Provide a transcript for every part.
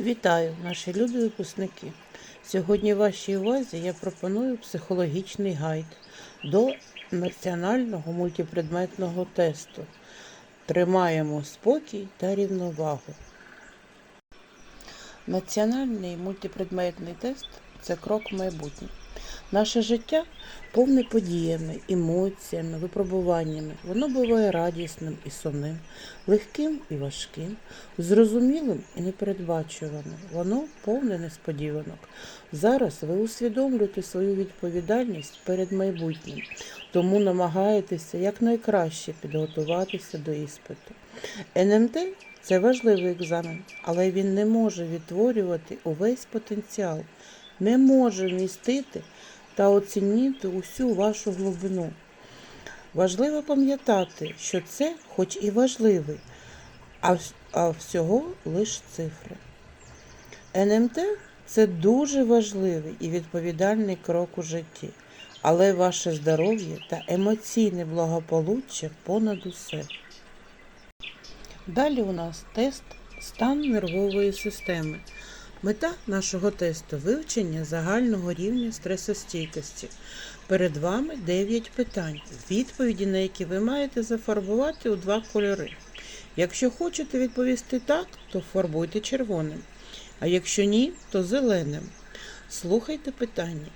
Вітаю, наші любі випускники. Сьогодні вашій увазі я пропоную психологічний гайд до національного мультипредметного тесту. Тримаємо спокій та рівновагу. Національний мультипредметний тест це крок в майбутнє. Наше життя повне подіями, емоціями, випробуваннями. Воно буває радісним і сумним, легким і важким, зрозумілим і непередбачуваним. Воно повне несподіванок. Зараз ви усвідомлюєте свою відповідальність перед майбутнім, тому намагаєтеся якнайкраще підготуватися до іспиту. НМТ це важливий екзамен, але він не може відтворювати увесь потенціал, не може вмістити та оцінити усю вашу глибину. Важливо пам'ятати, що це, хоч і важливий, а, всього лиш цифри. НМТ це дуже важливий і відповідальний крок у житті, але ваше здоров'я та емоційне благополуччя понад усе. Далі у нас тест стан нервової системи. Мета нашого тесту вивчення загального рівня стресостійкості. Перед вами 9 питань, відповіді на які ви маєте зафарбувати у два кольори. Якщо хочете відповісти так, то фарбуйте червоним, а якщо ні, то зеленим. Слухайте питання.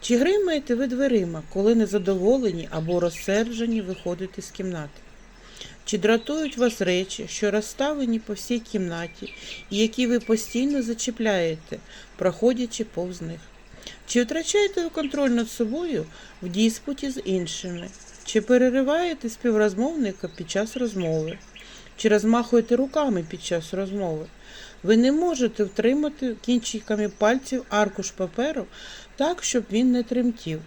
Чи гримаєте ви дверима, коли незадоволені або розсерджені виходите з кімнати? Чи дратують вас речі, що розставлені по всій кімнаті, і які ви постійно зачіпляєте, проходячи повз них? Чи втрачаєте ви контроль над собою в діспуті з іншими? Чи перериваєте співрозмовника під час розмови? Чи розмахуєте руками під час розмови? Ви не можете втримати кінчиками пальців аркуш паперу так, щоб він не тремтів.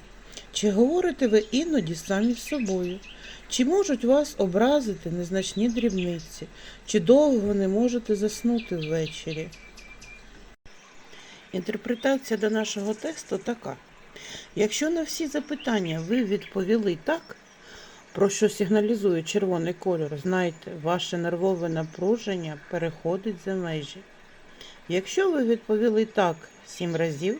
Чи говорите ви іноді самі з собою? Чи можуть вас образити незначні дрібниці? Чи довго не можете заснути ввечері? Інтерпретація до нашого тесту така. Якщо на всі запитання ви відповіли так, про що сигналізує червоний кольор, знайте, ваше нервове напруження переходить за межі. Якщо ви відповіли так сім разів,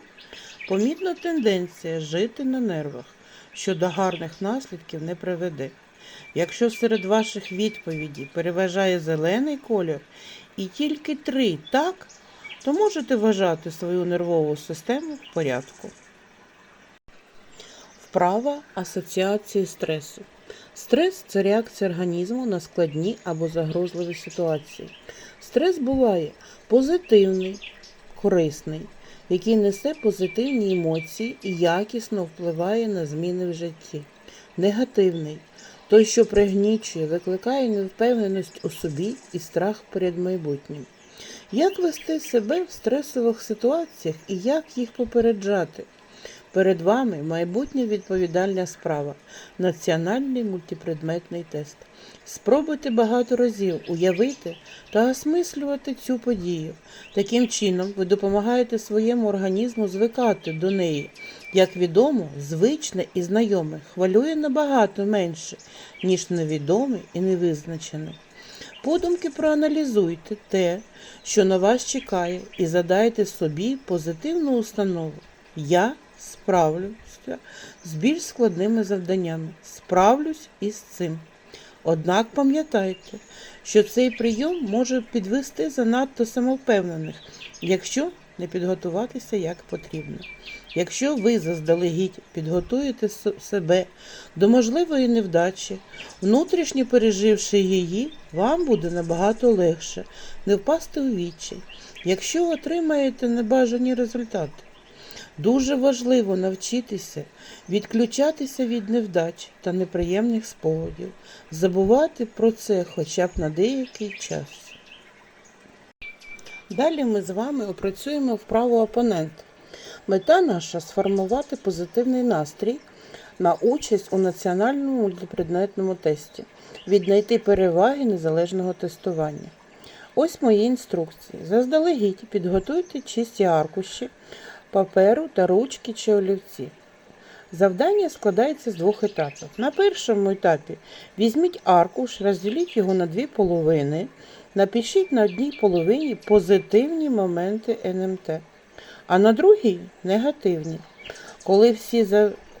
помітна тенденція жити на нервах, що до гарних наслідків не приведе. Якщо серед ваших відповідей переважає зелений колір і тільки три так, то можете вважати свою нервову систему в порядку. Вправа асоціації стресу. Стрес це реакція організму на складні або загрозливі ситуації. Стрес буває позитивний, корисний, який несе позитивні емоції і якісно впливає на зміни в житті. Негативний той, що пригнічує, викликає невпевненість у собі і страх перед майбутнім. Як вести себе в стресових ситуаціях і як їх попереджати? Перед вами майбутня відповідальна справа національний мультипредметний тест. Спробуйте багато разів уявити та осмислювати цю подію. Таким чином, ви допомагаєте своєму організму звикати до неї. Як відомо, звичне і знайоме хвилює набагато менше, ніж невідоме і невизначене. Подумки проаналізуйте те, що на вас чекає, і задайте собі позитивну установу. Я справлюся з більш складними завданнями. Справлюсь із цим. Однак пам'ятайте, що цей прийом може підвести занадто самовпевнених, якщо не підготуватися як потрібно. Якщо ви заздалегідь підготуєте себе до можливої невдачі, внутрішньо переживши її, вам буде набагато легше не впасти у відчай, якщо отримаєте небажані результати. Дуже важливо навчитися відключатися від невдач та неприємних спогадів, забувати про це хоча б на деякий час. Далі ми з вами опрацюємо вправу опонент. Мета наша сформувати позитивний настрій на участь у національному мультипредметному тесті, віднайти переваги незалежного тестування. Ось мої інструкції. Заздалегідь підготуйте чисті аркуші, паперу та ручки чи олівці. Завдання складається з двох етапів. На першому етапі візьміть аркуш, розділіть його на дві половини Напишіть на одній половині позитивні моменти НМТ, а на другій негативні. Коли, всі,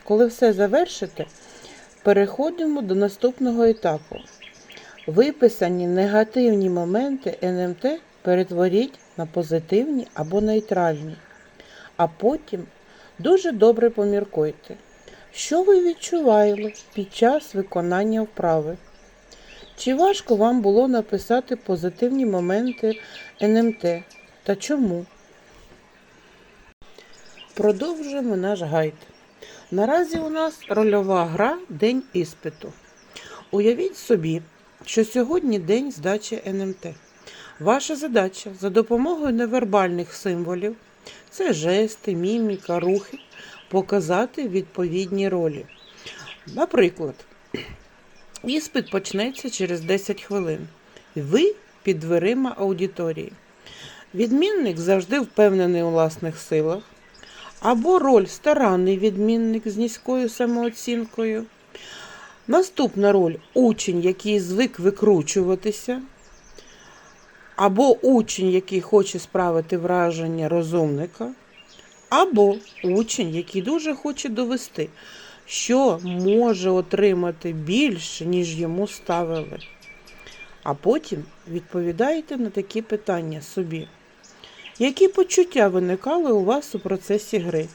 коли все завершите, переходимо до наступного етапу. Виписані негативні моменти НМТ перетворіть на позитивні або нейтральні, а потім дуже добре поміркуйте, що ви відчували під час виконання вправи. Чи важко вам було написати позитивні моменти НМТ та чому? Продовжуємо наш гайд. Наразі у нас рольова гра День іспиту. Уявіть собі, що сьогодні день здачі НМТ. Ваша задача за допомогою невербальних символів це жести, міміка, рухи, показати відповідні ролі. Наприклад, іспит почнеться через 10 хвилин. Ви під дверима аудиторії. Відмінник завжди впевнений у власних силах. Або роль старанний відмінник з низькою самооцінкою. Наступна роль учень, який звик викручуватися. Або учень, який хоче справити враження розумника. Або учень, який дуже хоче довести, що може отримати більше, ніж йому ставили. А потім відповідаєте на такі питання собі. Які почуття виникали у вас у процесі гри?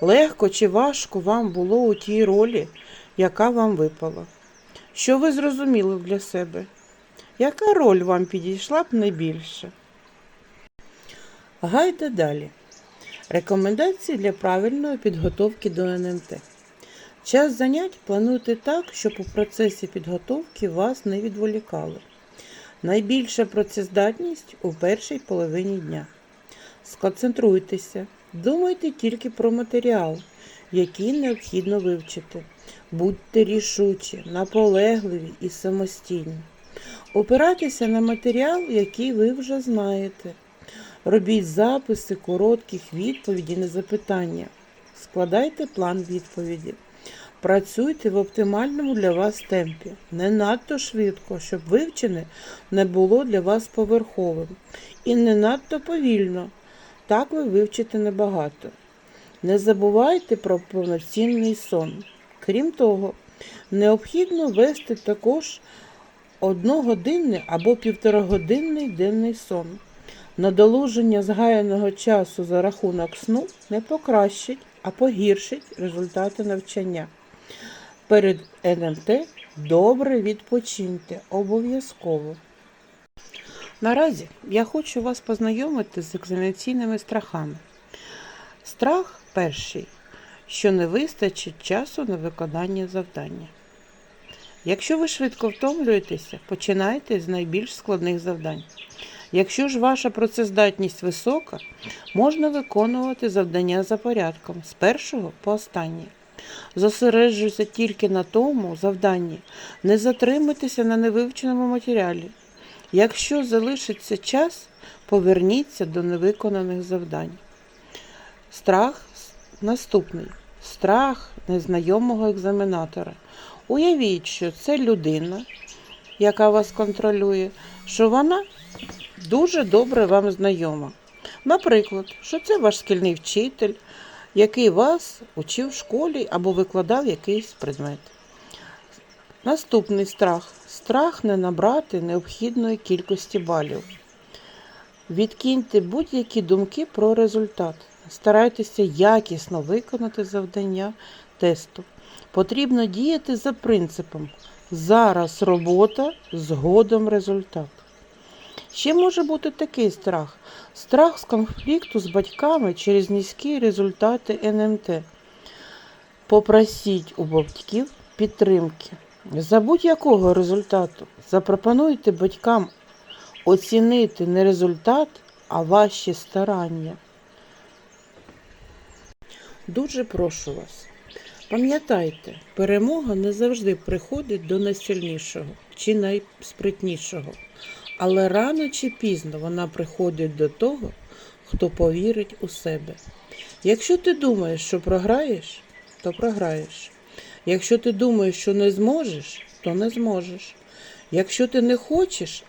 Легко чи важко вам було у тій ролі, яка вам випала? Що ви зрозуміли для себе? Яка роль вам підійшла б найбільше? Гайде далі. Рекомендації для правильної підготовки до НМТ. Час занять плануйте так, щоб у процесі підготовки вас не відволікали. Найбільша працездатність у першій половині дня. Сконцентруйтеся, думайте тільки про матеріал, який необхідно вивчити. Будьте рішучі, наполегливі і самостійні. Опирайтеся на матеріал, який ви вже знаєте. Робіть записи коротких відповідей на запитання. Складайте план відповіді. Працюйте в оптимальному для вас темпі, не надто швидко, щоб вивчене не було для вас поверховим, і не надто повільно. Так ви вивчите небагато. Не забувайте про повноцінний сон. Крім того, необхідно вести також одногодинний або півторагодинний денний сон. Надолуження згаяного часу за рахунок сну не покращить, а погіршить результати навчання. Перед НМТ добре відпочиньте обов'язково. Наразі я хочу вас познайомити з екзаменаційними страхами. Страх перший, що не вистачить часу на виконання завдання. Якщо ви швидко втомлюєтеся, починайте з найбільш складних завдань. Якщо ж ваша працездатність висока, можна виконувати завдання за порядком з першого по останнє. Зосереджуйся тільки на тому завданні, не затримуйтеся на невивченому матеріалі. Якщо залишиться час, поверніться до невиконаних завдань. Страх наступний. Страх незнайомого екзаменатора. Уявіть, що це людина, яка вас контролює, що вона дуже добре вам знайома. Наприклад, що це ваш шкільний вчитель, який вас учив в школі або викладав якийсь предмет. Наступний страх страх не набрати необхідної кількості балів. Відкиньте будь-які думки про результат. Старайтеся якісно виконати завдання тесту. Потрібно діяти за принципом зараз робота, згодом результат. Ще може бути такий страх: страх з конфлікту з батьками через низькі результати НМТ. Попросіть у батьків підтримки. За будь-якого результату запропонуйте батькам оцінити не результат, а ваші старання. Дуже прошу вас. Пам'ятайте, перемога не завжди приходить до найсильнішого чи найспритнішого, але рано чи пізно вона приходить до того, хто повірить у себе. Якщо ти думаєш, що програєш, то програєш. Якщо ти думаєш, що не зможеш, то не зможеш. Якщо ти не хочеш,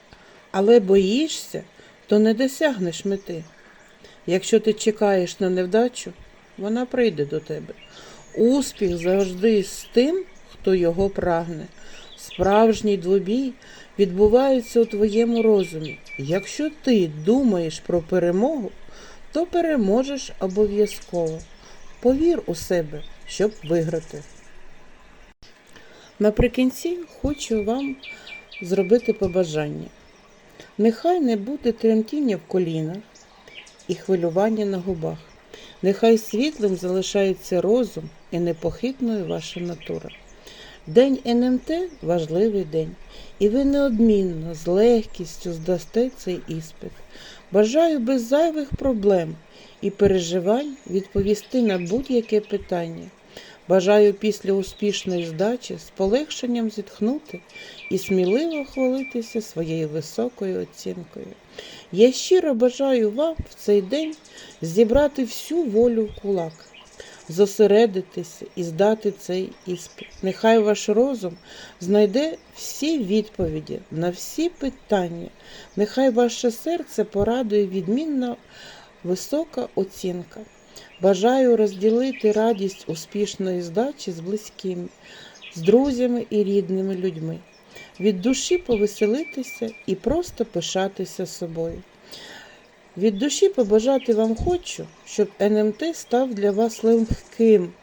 але боїшся, то не досягнеш мети. Якщо ти чекаєш на невдачу, вона прийде до тебе. Успіх завжди з тим, хто його прагне. Справжній двобій відбувається у твоєму розумі. Якщо ти думаєш про перемогу, то переможеш обов'язково. Повір у себе, щоб виграти. Наприкінці хочу вам зробити побажання. Нехай не буде тремтіння в колінах і хвилювання на губах. Нехай світлим залишається розум і непохитною ваша натура. День НМТ важливий день, і ви неодмінно з легкістю здасте цей іспит. Бажаю без зайвих проблем і переживань відповісти на будь-яке питання. Бажаю після успішної здачі з полегшенням зітхнути і сміливо хвалитися своєю високою оцінкою. Я щиро бажаю вам в цей день зібрати всю волю в кулак, зосередитися і здати цей іспит. Нехай ваш розум знайде всі відповіді на всі питання. Нехай ваше серце порадує відмінна висока оцінка. Бажаю розділити радість успішної здачі з близькими, з друзями і рідними людьми. Від душі повеселитися і просто пишатися собою. Від душі побажати вам хочу, щоб НМТ став для вас легким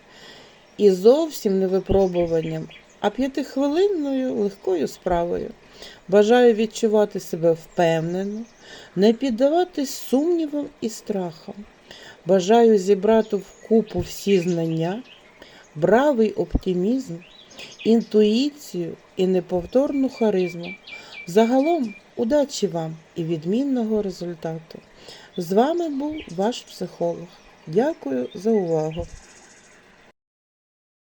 і зовсім не випробуванням, а п'ятихвилинною легкою справою. Бажаю відчувати себе впевнено, не піддаватись сумнівам і страхам. Бажаю зібрати вкупу всі знання, бравий оптимізм, інтуїцію і неповторну харизму. Загалом удачі вам і відмінного результату. З вами був ваш психолог. Дякую за увагу.